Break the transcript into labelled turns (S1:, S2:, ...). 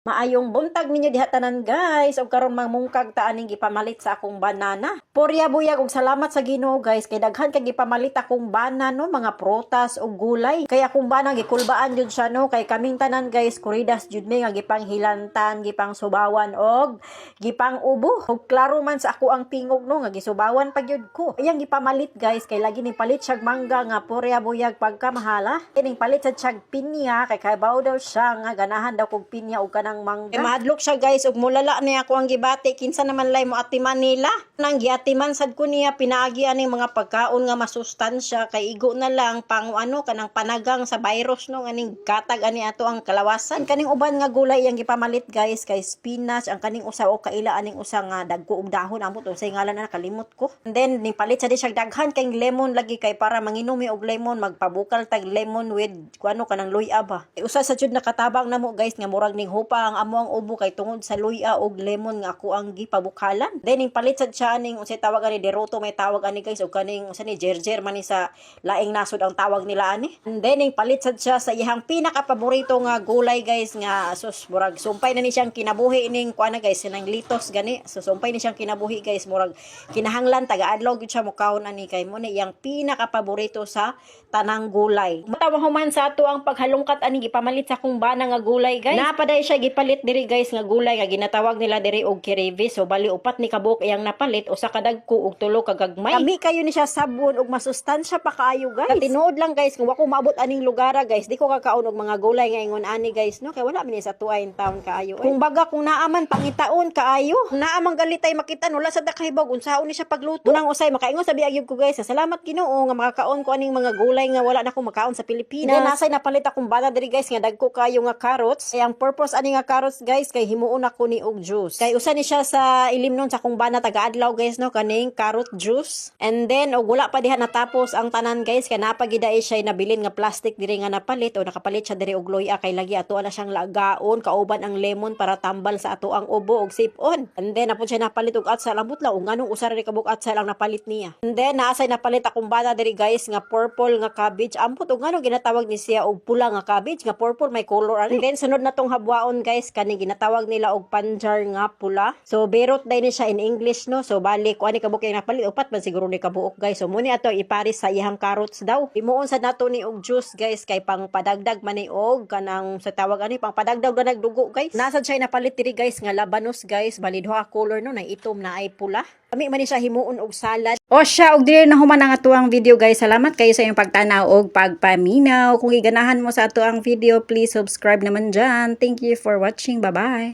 S1: Maayong buntag ninyo diha tanan guys. Og karon mangmungkag ta aning gipamalit sa akong banana. Porya buyag og salamat sa Ginoo guys kay daghan kay gipamalit akong banana no mga prutas ug gulay. Kaya akong banana gikulbaan jud siya no kay kaming tanan guys kuridas jud mi nga gipang hilantan, gipang subawan og gipang ubo. Og klaro man sa ako ang tingog no nga gisubawan pa gyud ko. Iyang gipamalit guys kay lagi ning palit siyag mangga nga porya buyag pagkamahala. Kining palit sa siyag pinya kay kabaw daw siya nga ganahan daw kog pinya ug kanang mangga. Eh, madlok siya guys ug mulala niya ako ang gibati kinsa naman lay mo atiman nila. Nang giatiman sad ko niya pinaagi aning mga pagkaon nga masustansya kay igo na lang pang ano kanang panagang sa virus no aning katag ani ato ang kalawasan. Kaning uban nga gulay yang gipamalit guys kay spinach ang kaning usa o kaila aning usa nga dagko og dahon amot unsay ngalan na nakalimot ko. And then ning palit sa di siya daghan kay lemon lagi kay para manginom mi og lemon magpabukal tag lemon with kuano kanang luya ba. Eh, usa sa jud nakatabang namo guys nga murag ning hupa ang amo ang ubo kay tungod sa luya og lemon nga ako ang gipabukalan. Then ning palit sad siya ning unsay tawag ani deroto may tawag ani guys og kaning usa ni jerjer man ni sa laing nasod ang tawag nila ani. And then ning palit sad siya sa iyang pinaka paborito nga gulay guys nga sus murag sumpay na ni siyang kinabuhi ning kuana guys nang litos gani. So sumpay ni siyang kinabuhi guys murag kinahanglan taga-adlaw gyud siya mukaon ani kay mo ni iyang pinaka paborito sa tanang gulay. Matawa human sa ato ang paghalungkat ani gipamalit sa akong bana nga gulay guys. Napaday siya gipalit diri guys nga gulay nga ginatawag nila diri og kirevi. So bali upat ni kabuk iyang napalit usa ka dagko og tulo ka gagmay. Kami kayo ni siya sabon og masustansya pa kaayo guys. Katinuod lang guys kung wako maabot aning lugara guys. Di ko kakaon og mga gulay nga ingon ani guys no kay wala man sa tuwa in town kaayo. Kung baga kung naaman pangitaon kaayo. Naamang galitay makitan wala sa dakahibog unsaon ni siya pagluto. Unang usay makaingon sa biagyog ko guys. Salamat Ginoo nga makakaon ko aning mga gulay nga wala na ko makaon sa Pilipinas. Then nasay napalit akong bana diri guys nga dagko kayo nga carrots. Kaya ang purpose ani nga carrots guys kay himuon ako ni og juice. Kay usa ni siya sa ilim nun sa akong bana taga-adlaw guys no kaning carrot juice. And then og wala pa diha natapos ang tanan guys kay napagiday siya nabilin nga plastic diri nga napalit o nakapalit siya diri og loya kay lagi ato na siyang lagaon kauban ang lemon para tambal sa ato ang ubo og sipon. And then napon siya napalit og atsal ang butlaw ug nganong usa rin kabuk atsal ang napalit niya. And then naasay napalit akong bana diri guys nga purple nga cabbage. Ampot og nganong ginatawag ni siya og pula nga cabbage nga purple may color. And then sunod na tong habwaon guys kani ginatawag nila og panjar nga pula. So berot dai ni siya in English no. So balik ko ani kabuk yung napalit upat man siguro ni kabuok guys. So muni ato iparis sa iyang carrots daw. Imuon sa nato ni og juice guys kay pang padagdag man ni og kanang sa tawag ani pang padagdag na nagdugo guys. Nasa siya napalit diri guys nga labanos guys. Bali duha color no na itom na ay pula. Kami man siya himuon og salad. O siya og dili na human ang atuang video guys. Salamat kayo sa inyong pagtanaw og pagpaminaw. Kung iganahan mo sa atuang video, please subscribe naman dyan. Thank you for watching. Bye-bye.